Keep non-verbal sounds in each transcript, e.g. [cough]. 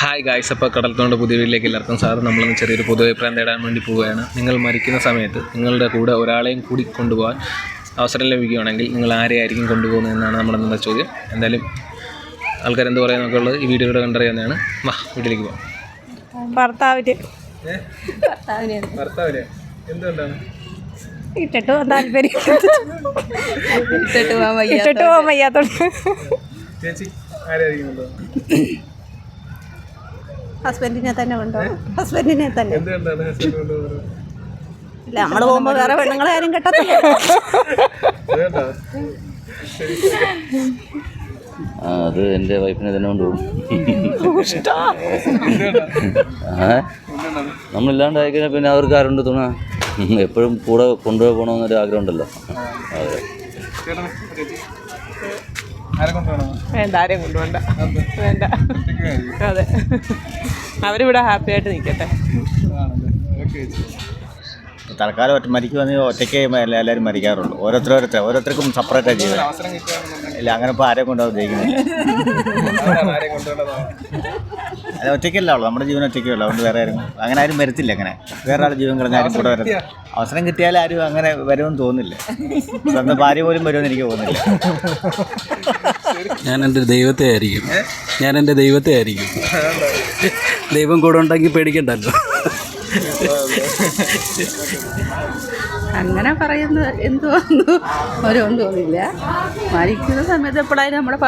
Hi guys അപ്പോൾ കടൽത്തോണ്ട് പുതിയ വീട്ടിലേക്ക് എല്ലാവർക്കും സാറ് നമ്മളൊന്ന് ചെറിയൊരു പൊതു അഭിപ്രായം തേടാൻ വേണ്ടി പോവുകയാണ്. നിങ്ങൾ മരിക്കുന്ന സമയത്ത് നിങ്ങളുടെ കൂടെ ഒരാളെയും കൂടി കൊണ്ടുപോകാൻ അവസരം ലഭിക്കുകയാണെങ്കിൽ നിങ്ങൾ ആരെയായിരിക്കും കൊണ്ടുപോകുന്നത് എന്നാണ് നമ്മുടെ നമ്മുടെ ചോദ്യം. എന്തായാലും ആൾക്കാർ എന്ത് പറയുന്നൊക്കെ ഉള്ളത് ഈ വീഡിയോയുടെ കണ്ടറിയാവുന്നതാണ്. വാ വീട്ടിലേക്ക് പോകാം. ഭർത്താവിന്. ഭർത്താവിന്. എന്തുകൊണ്ടാണ്? ഇട്ടിട്ട് പോകാൻ താല്പര്യം. ഇട്ടിട്ട് പോകാൻ വയ്യാത്തോണ്ട്. ചേച്ചി കൊണ്ടുപോകുന്നത്? ഹസ്ബൻഡിനെ തന്നെ കൊണ്ടുപോകും ഹസ്ബൻഡിനെ തന്നെ. ഇല്ല നമ്മൾ പോകുമ്പോൾ വേറെ പെണ്ണുങ്ങളെ ആരും കെട്ടത്തില്ല. അത് എന്റെ വൈഫിനെ തന്നെ കൊണ്ടുപോകും. ആ നമ്മളില്ലാണ്ടായി കഴിഞ്ഞാൽ പിന്നെ അവർക്ക് ആരുണ്ട് തുണ? എപ്പോഴും കൂടെ കൊണ്ടുപോയി പോകണമെന്നൊരു ആഗ്രഹമുണ്ടല്ലോ അതെ. വേണ്ട ആരെയും കൊണ്ടുപോണ്ട വേണ്ട. അതെ. അവരിവിടെ ഹാപ്പി ആയിട്ട് നിൽക്കട്ടെ. തൽക്കാലം ഒറ്റ മരിക്കുവാണെങ്കിൽ ഒറ്റയ്ക്ക് എല്ലാവരും മരിക്കാറുള്ളൂ. ഓരോരുത്തർ ഓരോരുത്തർ ഓരോരുത്തർക്കും സെപ്പറേറ്റാണ് കിട്ടുകയാണെന്നുണ്ടെങ്കിൽ. ഇല്ല അങ്ങനെ ഇപ്പോൾ ആരെയും കൊണ്ടാവും ജയിക്കുന്നത് അല്ല ഒറ്റയ്ക്കല്ല ഉള്ളൂ. നമ്മുടെ ജീവൻ ഒറ്റയ്ക്കല്ല അതുകൊണ്ട് വേറെ ആരും അങ്ങനെ ആരും വരത്തില്ല അങ്ങനെ. വേറെ ആൾ ജീവൻ കളഞ്ഞ ആരും കൂടെ വരത്തില്ല. അവസരം കിട്ടിയാൽ ആരും അങ്ങനെ വരുമെന്ന് തോന്നുന്നില്ല. സ്വന്തം ഭാര്യ പോലും വരുമെന്ന് എനിക്ക് തോന്നുന്നില്ല. ഞാൻ എന്റെ ദൈവത്തെ ആയിരിക്കും. ഞാൻ എന്റെ ദൈവത്തെ ആയിരിക്കും. ദൈവം കൂടെ ഉണ്ടെങ്കിൽ പേടിക്കണ്ടല്ലോ. അങ്ങനെ പറയുന്നത് എന്തോന്നു ഓരോന്നും തോന്നില്ല മരിക്കുന്ന സമയത്ത് എപ്പോഴായാലും നമ്മുടെ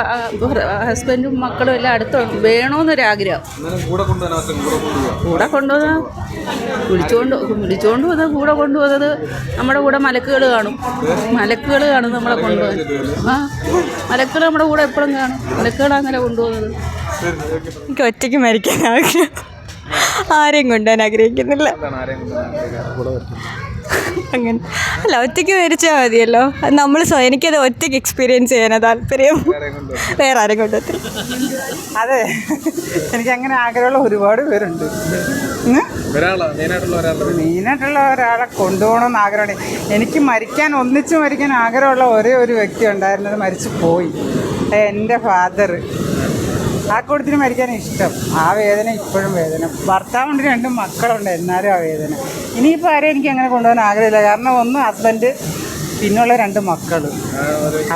ഹസ്ബൻഡും മക്കളും എല്ലാം അടുത്ത് വേണമെന്നൊരാഗ്രഹം കൂടെ കൊണ്ടുപോകുന്ന വിളിച്ചുകൊണ്ട് വിളിച്ചുകൊണ്ട് പോകുന്നത് കൂടെ കൊണ്ടുപോകുന്നത് നമ്മുടെ കൂടെ മലക്കുകൾ കാണും. മലക്കുകൾ കാണും നമ്മളെ കൊണ്ടുപോകാൻ. ആ മലക്കുകൾ നമ്മുടെ കൂടെ എപ്പോഴും കാണും. മലക്കുകൾ അങ്ങനെ കൊണ്ടുപോകുന്നത്. എനിക്ക് ഒറ്റയ്ക്ക് മരിക്കാൻ ആഗ്രഹം. ആരെയും കൊണ്ടുപോകാൻ ആഗ്രഹിക്കുന്നില്ല. അങ്ങനെ. അല്ല ഒറ്റയ്ക്ക് മരിച്ചാൽ മതിയല്ലോ. അത് നമ്മൾ സ്വയം എനിക്കത് ഒറ്റയ്ക്ക് എക്സ്പീരിയൻസ് ചെയ്യാനാണ് താല്പര്യം. വേറെ ആരും കൊണ്ടുവത്തില്ല അതെ. എനിക്ക് അങ്ങനെ ആഗ്രഹമുള്ള ഒരുപാട് പേരുണ്ട്. മെയിനായിട്ടുള്ള ഒരാളെ? കൊണ്ടുപോകണമെന്ന് ആഗ്രഹമുണ്ട്. എനിക്ക് മരിക്കാൻ ഒന്നിച്ച് മരിക്കാൻ ആഗ്രഹമുള്ള ഒരേ ഒരു വ്യക്തി ഉണ്ടായിരുന്നത് മരിച്ചു പോയി എന്റെ ഫാദർ ആ കൂട്ടത്തിന് മരിക്കാൻ ഇഷ്ടം. ആ വേദന ഇപ്പോഴും വേദന. ഭർത്താവുണ്ട് രണ്ട് മക്കളുണ്ട് എന്നാലും ആ വേദന. ഇനിയിപ്പോൾ ആരെയും എനിക്ക് അങ്ങനെ കൊണ്ടുപോകാൻ ആഗ്രഹമില്ല. കാരണം ഒന്ന് ഹസ്ബൻഡ് പിന്നുള്ള രണ്ട് മക്കൾ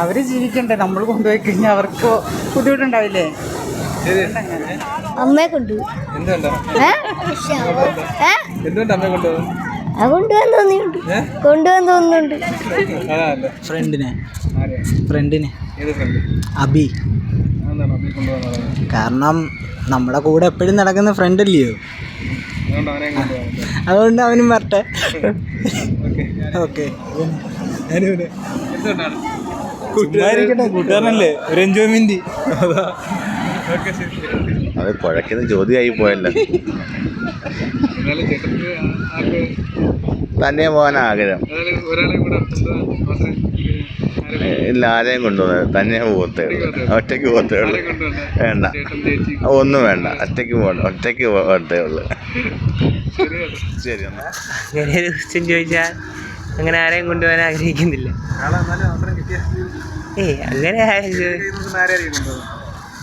അവർ ജീവിക്കണ്ടേ? നമ്മൾ കൊണ്ടുപോയി കഴിഞ്ഞാൽ അവർക്ക് ബുദ്ധിമുട്ടുണ്ടാവില്ലേ? അമ്മയെ കൊണ്ടുപോകും? അത് കൊണ്ടുപോകാൻ തോന്നിയുണ്ട് കൊണ്ടുപോകാൻ തോന്നുന്നുണ്ട്. ഫ്രണ്ടിനെ ഫ്രണ്ടിനെ അബി. കാരണം നമ്മളെ കൂടെ എപ്പോഴും നടക്കുന്ന ഫ്രണ്ട് അല്ലയോ? അതുകൊണ്ട് അവനെ വരട്ടെ. ഓക്കെ. കൂട്ടുകാരനല്ലേ? ഒരു എൻജോയ്മെന്റ് അത് കുഴക്കുന്ന ചോദ്യമായി പോയല്ലോ. തന്നെ പോകാൻ ആഗ്രഹം. ഇല്ല ആരെയും കൊണ്ടുപോകുന്നത് തന്നെ പോകത്തേ ഉള്ളൂ. ഒറ്റയ്ക്ക് പോകത്തേ ഉള്ളൂ. വേണ്ട. ഒന്നും വേണ്ട. ഒറ്റയ്ക്ക് പോകണ്ട. ഒറ്റയ്ക്ക് പോകത്തേ ഉള്ളൂ. ശരി എന്നാ. ഞാനൊരു ക്വസ്റ്റ്യൻ ചോദിച്ചാൽ അങ്ങനെ ആരെയും കൊണ്ടുപോകാൻ ആഗ്രഹിക്കുന്നില്ല. ഏയ് അങ്ങനെ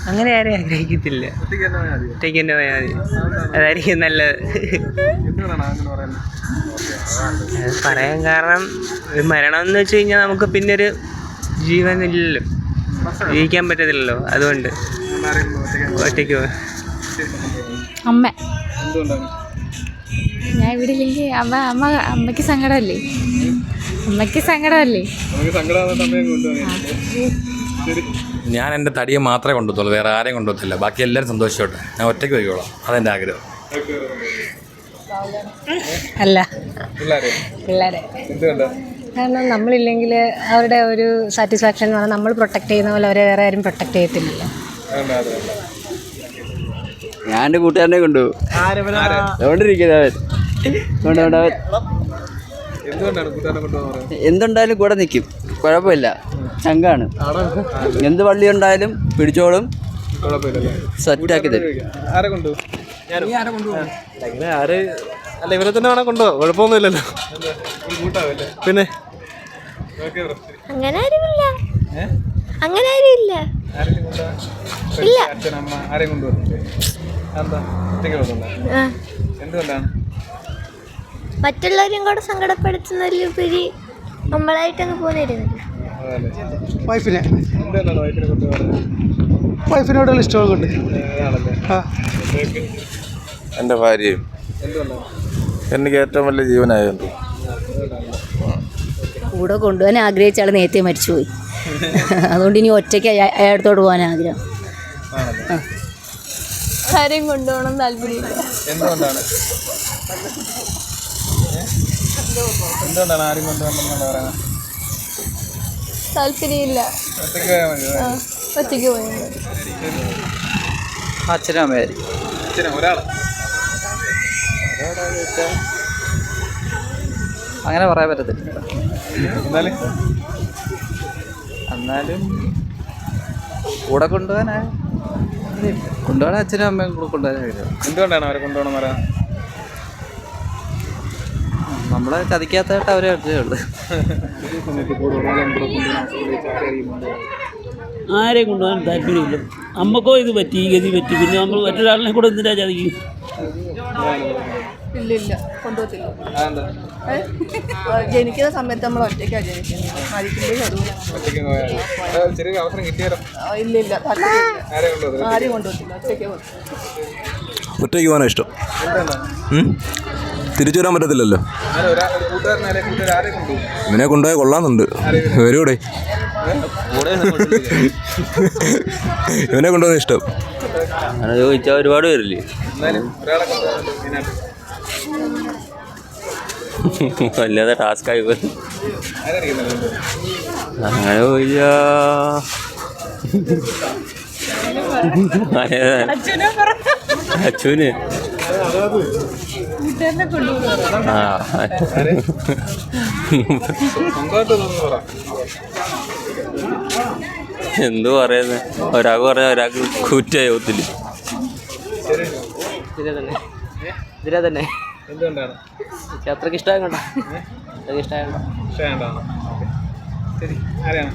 അങ്ങനെ ആരെയും ആഗ്രഹിക്കത്തില്ല. ഒറ്റയ്ക്ക് തന്നെ പോയാൽ മതി. അതായിരിക്കും നല്ലത്. പറയാൻ? കാരണം ഒരു മരണം എന്ന് വെച്ച് കഴിഞ്ഞാൽ നമുക്ക് പിന്നെ ഇല്ലല്ലോ ജീവിക്കാൻ പറ്റത്തില്ലല്ലോ അതുകൊണ്ട്. ഒറ്റയ്ക്ക് അമ്മ. ഞാൻ ഇവിടെ ഇല്ലെങ്കിൽ അമ്മ അമ്മ അമ്മയ്ക്ക് സങ്കടമല്ലേ? അമ്മയ്ക്ക് സങ്കടമല്ലേ? ഞാൻ എന്റെ തടിയെ മാത്രമേ കൊണ്ടുവത്തുള്ളൂ വേറെ ആരെയും കൊണ്ടുപോകത്തില്ല ബാക്കി എല്ലാവരും സന്തോഷിച്ചോട്ടെ ഞാൻ ഒറ്റയ്ക്ക് പോയിക്കോളാം. അതെന്റെ ആഗ്രഹം. അല്ല. പിള്ളേരെ. കാരണം നമ്മളില്ലെങ്കിൽ അവരുടെ ഒരു സാറ്റിസ്ഫാക്ഷൻ എന്ന് പറഞ്ഞാൽ നമ്മൾ പ്രൊട്ടക്ട് ചെയ്യുന്ന പോലെ അവരെ വേറെ ആരും പ്രൊട്ടക്ട് ചെയ്യത്തില്ലല്ലോ. ഞാൻ എന്റെ കൂട്ടുകാരനെ കൊണ്ടുപോകും എന്തുണ്ടായാലും കൂടെ നിൽക്കും കുഴപ്പമില്ല. ചങ്കാണ്. എന്ത് വള്ളി ഉണ്ടായാലും പിടിച്ചോളും. സെറ്റാക്കി തരും. ആരെ കൊണ്ടുപോകും? അല്ല ഇവരെ തന്നെ വേണം കൊണ്ടുപോകാം കുഴപ്പമൊന്നുമില്ലല്ലോ. പിന്നെ? അങ്ങനെ ആരുമില്ല. അങ്ങനെ ഇല്ല. എന്തുകൊണ്ടാണ് മറ്റുള്ളവരും കൂടെ സങ്കടപ്പെടുത്തുന്നതിലുപരി നമ്മളായിട്ട് അങ്ങ് പോന്നിരുന്നില്ല. വൈഫിനെ. എന്തുകൊണ്ടാണ് വൈഫിനെ കൊണ്ടുപോകുന്നത് വൈഫിനോടുള്ള ഇഷ്ടം കൊണ്ട് ആണല്ലേ ആ. എന്റെ ഭാര്യയും എനിക്ക് ഏറ്റവും വലിയ ജീവനായതുകൊണ്ട് കൂടെ കൊണ്ടുപോകാൻ ആഗ്രഹിച്ച ആൾ നേരത്തെ മരിച്ചുപോയി. അതുകൊണ്ട് ഇനി ഒറ്റയ്ക്ക് അയാ- അയാളത്തോട് പോകാൻ ആഗ്രഹം. ആരെയും കൊണ്ടുപോകണം താല്പര്യമില്ല. എന്തുകൊണ്ടാണ്? എന്തുകൊണ്ടാണ് ആരും കൊണ്ടുവന്നെന്നാണ് പറയുന്നത് താല്പര്യമില്ല. ഒറ്റയ്ക്ക് പോയത് അച്ഛനും അമ്മയായിരിക്കും അച്ഛനാ ഒരാൾ. അങ്ങനെ പറയാൻ പറ്റത്തില്ല. എന്നാലും? കൂടെ കൊണ്ടുപോകാനാ. കൊണ്ടുപോകാൻ അച്ഛനും അമ്മയും കൂടെ കൊണ്ടുപോകാനായിരുന്നു എന്തുകൊണ്ടാണ് അവരെ കൊണ്ടുപോകണം പറയാം നമ്മളെ ചതിക്കാത്തതായിട്ട് അവരെ ഉള്ളൂ. ആരെയും കൊണ്ടുപോകാൻ താല്പര്യമില്ല. അമ്മക്കോ ഇത് പറ്റി ഗതി പറ്റി. പിന്നെ നമ്മൾ മറ്റൊരാളിനെ കൂടെ എന്തിനാ ചതിക്കും? ഇല്ല ഇല്ല കൊണ്ടുപോകത്തില്ല ജനിക്കുന്ന സമയത്ത് നമ്മൾ ഒറ്റയ്ക്കാണ് ജനിക്കുന്നത്. മരിക്കുമ്പോഴും അതുപോലെ അത് അവസരം കിട്ടിയാലോ? ഇല്ല ഇല്ല ആരെ കൊണ്ടുപോകത്തില്ല? ഒറ്റയ്ക്ക് ഒറ്റയ്ക്ക് പോകാനാണ് ഇഷ്ടം. തിരിച്ചു വരാൻ പറ്റത്തില്ലല്ലോ. ഇവനെ കൊണ്ടുപോയി കൊള്ളാന്നുണ്ട് വരൂടെ ഇവനെ കൊണ്ടുപോകുന്ന ഇഷ്ടം. അങ്ങനെ ചോദിച്ചാൽ ഒരുപാട് പേരില്ലേ? വല്ലാതെ ടാസ്ക് പോയി. അങ്ങനെ ചോദിച്ചാ അച്ഛന് ആ. എന്തു പറയുന്നത് ഒരാൾക്ക് പറഞ്ഞ ഒരാൾക്ക് കൂറ്റായി ഒത്തില്ല ഇതിലെ തന്നെ. ഇതിലെ തന്നെ. എന്തുകൊണ്ടാണ്? അത്രയ്ക്ക് ഇഷ്ടമായി കണ്ടോ? അത്രയ്ക്ക് ഇഷ്ടമായി കണ്ടോ? ശരി ആരെയാണ്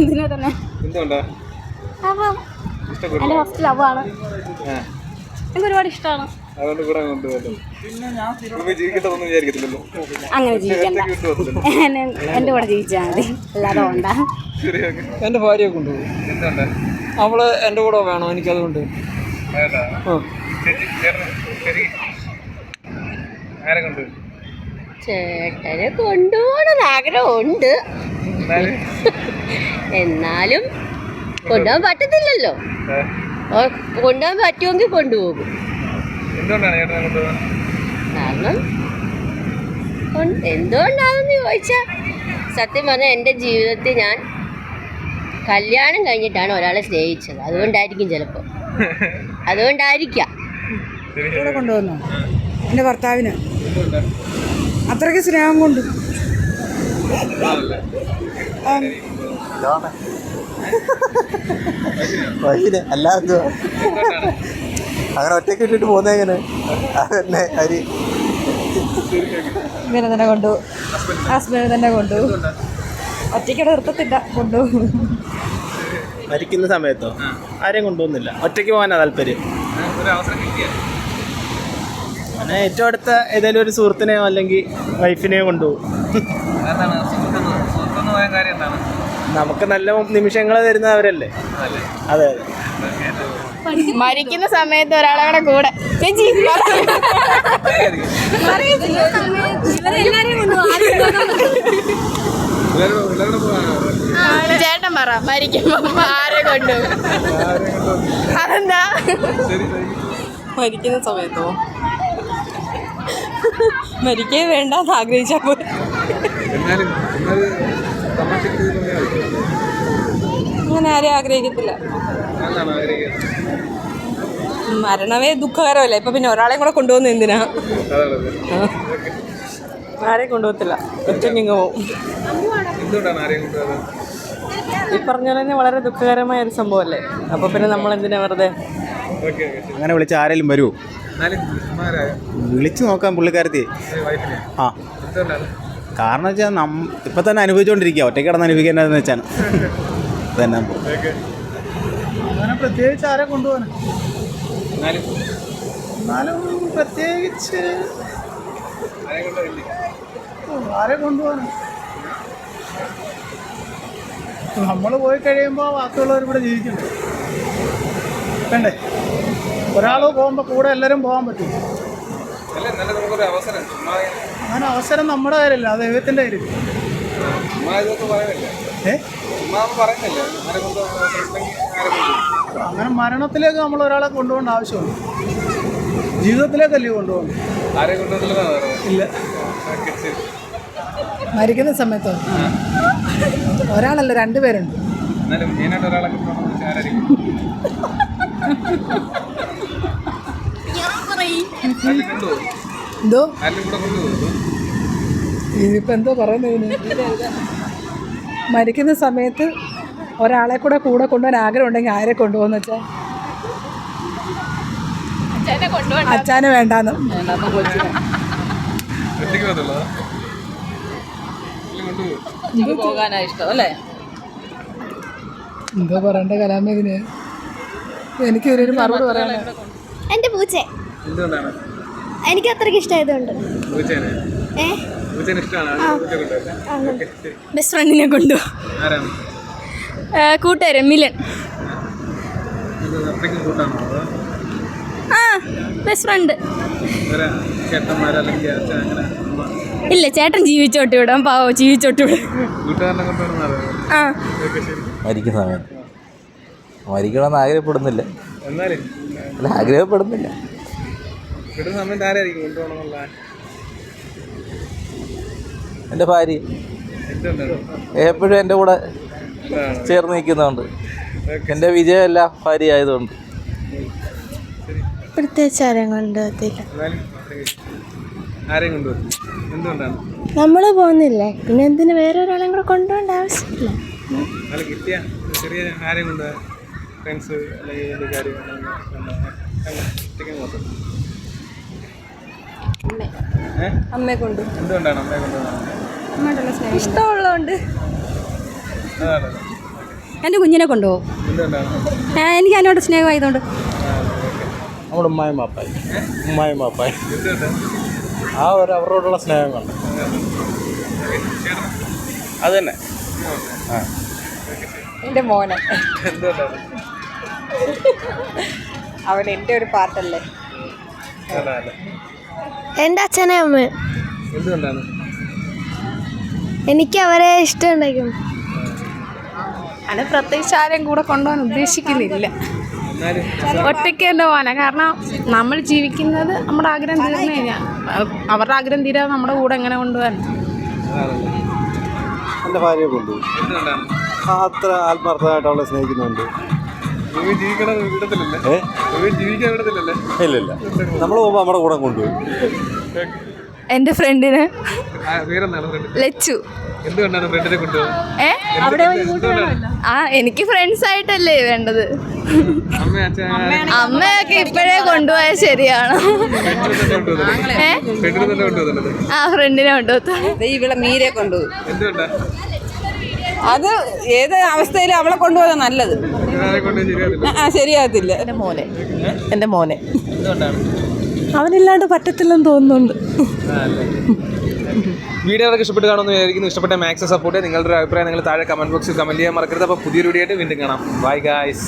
ഇതിനെ തന്നെ? എന്തുകൊണ്ടാ? അപ്പം ഇഷ്ടപ്പെട്ടു എന്റെ ഫസ്റ്റ് ലവാണ് ആ. എനിക്ക് ഒരുപാട് ഇഷ്ടമാണ്. അതുകൊണ്ട് കൂടെ കൊണ്ടുപോകല്ലോ ഇപ്പൊ ജീവിക്കട്ടെന്ന് വിചാരിക്കത്തില്ലല്ലോ. അങ്ങനെ ജീവിക്കണ്ട. എന്നെ- എന്റെ കൂടെ ജീവിച്ചാൽ മതി. അല്ലാതെ ശരി ഓക്കെ. എന്റെ ഭാര്യയെ കൊണ്ടുപോകും. എന്തുകൊണ്ടാ? അവൾ എന്റെ കൂടെ വേണം? എനിക്കതുകൊണ്ട്. വേണ്ടാ. ആ. ചേച്ചി ചേട്ടന് ശരി. ചേട്ടനെ കൊണ്ടുപോകണമെന്ന് ആഗ്രഹമുണ്ട്. എന്നാലും? എന്നാലും കൊണ്ടുപോകാൻ പറ്റത്തില്ലല്ലോ. കൊണ്ടുപോകാൻ പറ്റുമെങ്കിൽ കൊണ്ടുപോകും. കാരണം കൊണ്ട് എന്തുകൊണ്ടാണെന്ന് ചോദിച്ചാൽ സത്യം പറഞ്ഞാൽ എന്റെ ജീവിതത്തിൽ ഞാൻ കല്യാണം കഴിഞ്ഞിട്ടാണ് ഒരാളെ സ്നേഹിച്ചത്. അതുകൊണ്ടായിരിക്കും ചിലപ്പോൾ. [laughs] അതുകൊണ്ടായിരിക്കാം. കൊണ്ടുവന്നു? എന്റെ ഭർത്താവിന്. അത്രയ്ക്ക് സ്നേഹം കൊണ്ട്. അല്ലാതെ. അങ്ങനെ ഒറ്റയ്ക്ക് ഇട്ടിട്ട് പോകുന്ന എങ്ങനെ? അതന്നെ അരി. ഇങ്ങനെ തന്നെ കൊണ്ടു. ഹസ്ബൻഡ് തന്നെ കൊണ്ടു. ഒറ്റയ്ക്ക് നിർത്തത്തില്ല കൊണ്ടു. മരിക്കുന്ന സമയത്തോ? ആരെയും കൊണ്ടുപോകുന്നില്ല. ഒറ്റയ്ക്ക് പോകാനാണ് താല്പര്യം. അങ്ങനെ ഏറ്റവും അടുത്ത ഏതെങ്കിലും ഒരു സുഹൃത്തിനെയോ അല്ലെങ്കിൽ വൈഫിനെയോ കൊണ്ടുപോകും. നമുക്ക് നല്ല നിമിഷങ്ങൾ തരുന്നവരല്ലേ അതെ അതെ. മരിക്കുന്ന സമയത്ത് ഒരാളെ കൂടെ ചേച്ചി ചേട്ടൻ പറ മരിക്കുമ്പോ ആരെ കൊണ്ടു? അതെന്താ? മരിക്കുന്ന സമയത്തോ? മരിക്കേ വേണ്ട എന്ന് ആഗ്രഹിച്ചാൽ പോയി. അങ്ങനെ ആരെയും ആഗ്രഹിക്കത്തില്ല. മരണമേ ദുഃഖകരമല്ലേ? ഇപ്പൊ പിന്നെ ഒരാളെയും കൂടെ കൊണ്ടുപോകുന്ന എന്തിനാ? ആരെ ആരെയും കൊണ്ടുപോകത്തില്ല. ഒറ്റയ്ക്ക് പോവും. ഈ പറഞ്ഞ പോലെ തന്നെ വളരെ ദുഃഖകരമായ ഒരു സംഭവമല്ലേ? അപ്പൊ പിന്നെ നമ്മൾ എന്തിനാ വെറുതെ അങ്ങനെ വിളിച്ച ആരെങ്കിലും വരുമോ വിളിച്ചു നോക്കാം പുള്ളിക്കാരത്തി. ആ. കാരണം വെച്ചാൽ നം ഇപ്പം തന്നെ അനുഭവിച്ചുകൊണ്ടിരിക്കുക ഒറ്റയ്ക്ക് കിടന്ന് അനുഭവിക്കേണ്ടതെന്ന് വെച്ചാൽ തന്നെ. അങ്ങനെ പ്രത്യേകിച്ച് ആരെ കൊണ്ടുപോകാൻ എന്നാലും. എന്നാലും പ്രത്യേകിച്ച് ആരെ കൊണ്ടുപോകാൻ നമ്മൾ പോയി കഴിയുമ്പോൾ ബാക്കിയുള്ളവർ ഇവിടെ ജീവിക്കുന്നു വേണ്ടേ ഒരാൾ പോകുമ്പോൾ കൂടെ എല്ലാവരും പോകാൻ പറ്റും. അങ്ങനെ അവസരം നമ്മുടെ കാര്യമില്ല അത് ദൈവത്തിന്റെ കാര്യം അങ്ങനെ മരണത്തിലേക്ക് നമ്മൾ ഒരാളെ കൊണ്ടുപോകേണ്ട ആവശ്യമുണ്ട് ജീവിതത്തിലേക്കല്ലേ കൊണ്ടുപോകണം ഇല്ല. മരിക്കുന്ന സമയത്തോ? ഒരാളല്ല രണ്ടുപേരുണ്ട് എന്നാലും മെയിനായിട്ട് ഒരാളെ വെച്ചാൽ ആരായിരിക്കും? [laughs] എന്തോ? ഇതിപ്പോൾ എന്തോ പറയുന്നതിന് മരിക്കുന്ന സമയത്ത് ഒരാളെ കൂടെ കൂടെ കൊണ്ടുപോകാൻ ആഗ്രഹം ഉണ്ടെങ്കിൽ ആരെ കൊണ്ടുപോകുന്ന വെച്ചാൽ അച്ഛനെ വേണ്ടാന്ന്. എന്തോ പറയണ്ട കലാമേതിന് എനിക്ക് ഇതിനൊരു മറുപടി പറയാനാണ് എന്റെ പൂച്ച. എന്തുകൊണ്ടാണ്? എനിക്ക് അത്രയ്ക്ക് ഇഷ്ടമായതുകൊണ്ട് ബെസ്റ്റ് ഫ്രണ്ടിനെ കൊണ്ടുപോകും കൂട്ടുകാരൻ മിലൻ. ആ ബെസ്റ്റ് ഫ്രണ്ട് ഇല്ല ചേട്ടൻ ജീവിച്ചോട്ട് വിടാം പാവോ ജീവിച്ചോട്ട് വിടാം കൂട്ടുകാരനെ കൊണ്ടുവരുന്ന ആ. ശരി. മരിക്കുന്ന സമയത്ത്. മരിക്കണമെന്ന് ആഗ്രഹപ്പെടുന്നില്ല. അല്ല ആഗ്രഹപ്പെടുന്നില്ല. കിട്ടുന്ന സമയത്ത് ആരായിരിക്കും കൊണ്ടുപോകണമെന്നുള്ള എന്റെ ഭാര്യ. എപ്പോഴും എന്റെ കൂടെ ചേർന്ന് നിൽക്കുന്നുണ്ട് എന്റെ വിജയമല്ല ഭാര്യ ആയതുകൊണ്ട്. പ്രത്യേകിച്ച് ആരെയും കൊണ്ടുപോകത്തില്ല എന്തുകൊണ്ടാണ്? നമ്മൾ പോകുന്നില്ലേ? പിന്നെ എന്തിനു വേറെ ഒരാളെ കൂടെ കൊണ്ടുപോകേണ്ട ആവശ്യമില്ല. കിട്ടിയ ചെറിയ ആരെയും കൊണ്ടുപോകാൻ ഫ്രണ്ട്സ് അല്ലെങ്കിൽ കാര്യങ്ങൾ അമ്മയെ കൊണ്ട്. എന്തുകൊണ്ടാണ് അമ്മയെ കൊണ്ടുപോകുന്നത് ഇഷ്ടമുള്ളതുകൊണ്ട്. അതാണ് എന്റെ കുഞ്ഞിനെ കൊണ്ടുപോകും. എനിക്ക് അതിനോട് സ്നേഹമായതുകൊണ്ട്. നമ്മുടെ ഉമ്മായും മാപ്പായി ഉമ്മായും മാപ്പായി ആ ഒരു അവരോടുള്ള സ്നേഹം കൊണ്ട്. അത് തന്നെ എന്റെ മോനെ. അവൻ എന്റെ ഒരു പാട്ടല്ലേ? എന്റെ അച്ഛനെ അമ്മയും എന്തുകൊണ്ടാണ്? എനിക്ക് അവരെ ഇഷ്ടമുണ്ടായിരുന്നു അത് പ്രത്യേകിച്ച് ആരെയും കൂടെ കൊണ്ടുപോകാൻ ഉദ്ദേശിക്കുന്നില്ല. ഒറ്റയ്ക്ക് തന്നെ പോകാനാണ് കാരണം നമ്മൾ ജീവിക്കുന്നത് നമ്മുടെ ആഗ്രഹം തീർന്നു കഴിഞ്ഞാൽ അവരുടെ ആഗ്രഹം തീരാതെ നമ്മുടെ കൂടെ എങ്ങനെ കൊണ്ടുപോകാൻ? എന്റെ ഭാര്യയെ കൊണ്ടുപോകും. അത്ര ആത്മാർത്ഥമായിട്ട് അവളെ സ്നേഹിക്കുന്നുണ്ട്. ഇല്ല ഇല്ല നമ്മൾ പോകുമ്പോൾ നമ്മുടെ കൂടെ കൊണ്ടുപോയി. എന്റെ ഫ്രണ്ടിന് ലച്ചു. ആ എനിക്ക് ഫ്രണ്ട്സ് ആയിട്ടല്ലേ വേണ്ടത്. അമ്മയൊക്കെ ഇപ്പോഴേ കൊണ്ടുപോയാൽ ശരിയാണ്. ആ ഫ്രണ്ടിനെ കൊണ്ടുപോകും ഇവിടെ മീരെ കൊണ്ടുപോകും. അത് ഏത് അവസ്ഥയിലും അവളെ കൊണ്ടുപോകാൻ നല്ലത്. ആ ശരിയാകത്തില്ല. എന്റെ മോനെ. എന്റെ മോനെ. അവനില്ലാണ്ട് പറ്റത്തില്ലെന്ന് തോന്നുന്നുണ്ട്. വീഡിയോ ഇഷ്ടപ്പെട്ട് കാണുമെന്ന് വിചാരിക്കുന്നു. ഇഷ്ടപ്പെട്ട മാക്സ് സപ്പോർട്ട് നിങ്ങളുടെ ഒരു അഭിപ്രായം നിങ്ങൾ താഴെ കമന്റ് ബോക്സിൽ കമന്റ് ചെയ്യാൻ മറക്കരുത്. അപ്പോൾ പുതിയൊരു വീഡിയോ ആയിട്ട് വീണ്ടും കാണാം. Bye guys